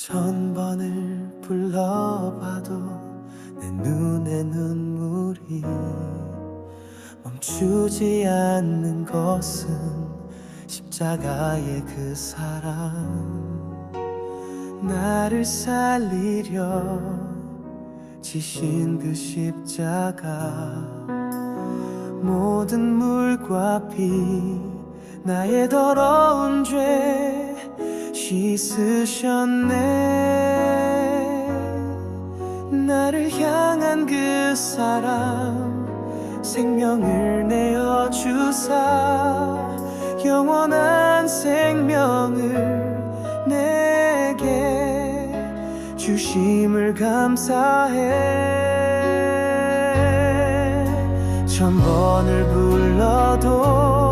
천 번을 불러봐도 내 눈에 눈물이 멈추지 않는 것은 십자가의 그 사랑. 나를 살리려 지신 그 십자가 모든 물과 피 나의 더러운 죄 씻으셨네. 나를 향한 그 사랑 생명을 내어 주사. 영원한 생명을 내게 주심을 감사해. 천 번을 불러도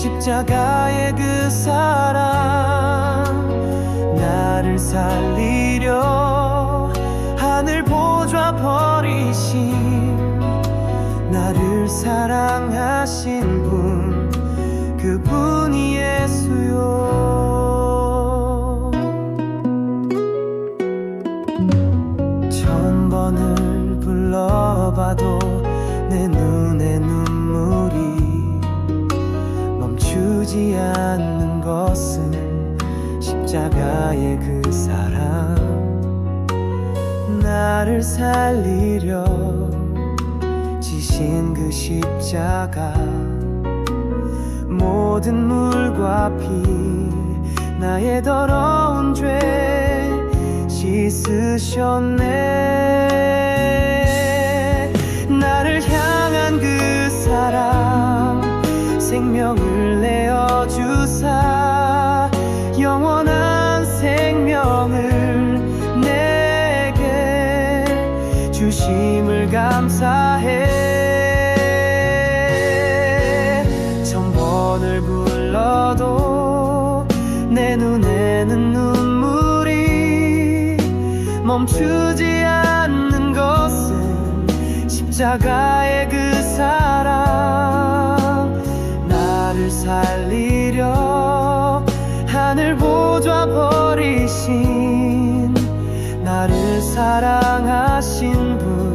십자가의 그 사랑 나를 살리려 하늘 보좌 버리신 나를 사랑하신 분 그분 멈추지 않는 것은 십자가의 그 사랑. 나를 살리려 지신 그 십자가. 모든 물과 피 나의 더러운 죄 씻으셨네. 나를 향한 그 사랑 생명을 감사해. 천 번을 불러도 내 눈에는 눈물이 멈추지 않는 것은 십자가의 그 사랑. 나를 살리려 하늘 보좌 버리신 나를 사랑하신 분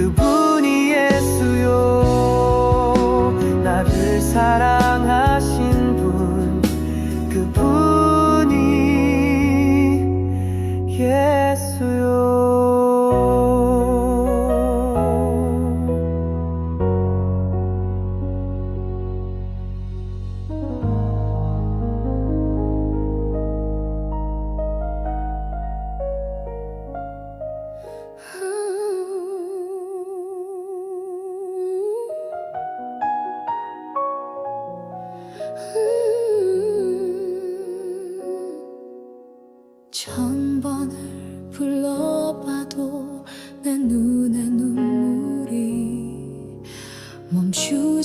그분이 예수요. 나를 사랑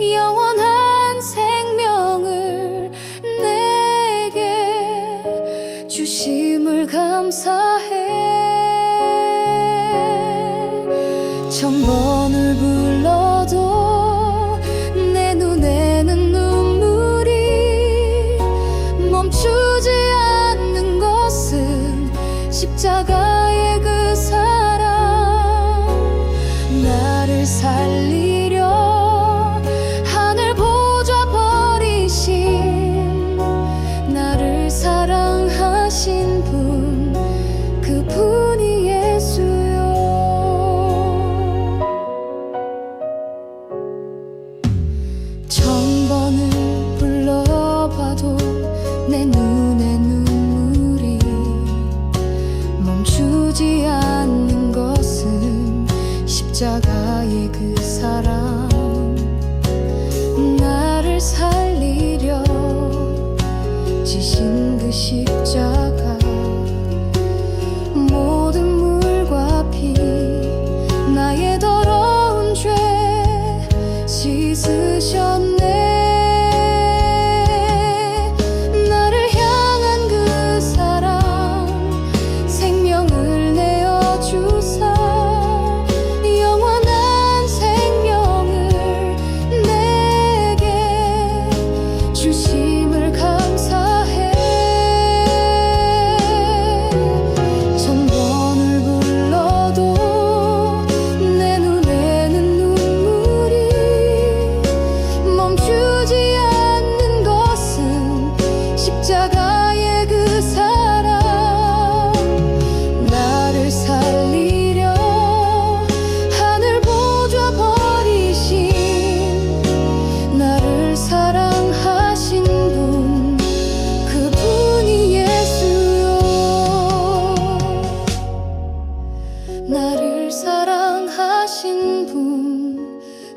영원한 생명을 내게 주심을 감사해. 천 번을 불러도 내 눈에는 눈물이 멈추지 않는 것은 십자가의 그사 지신 그 십자가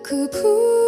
그 푸른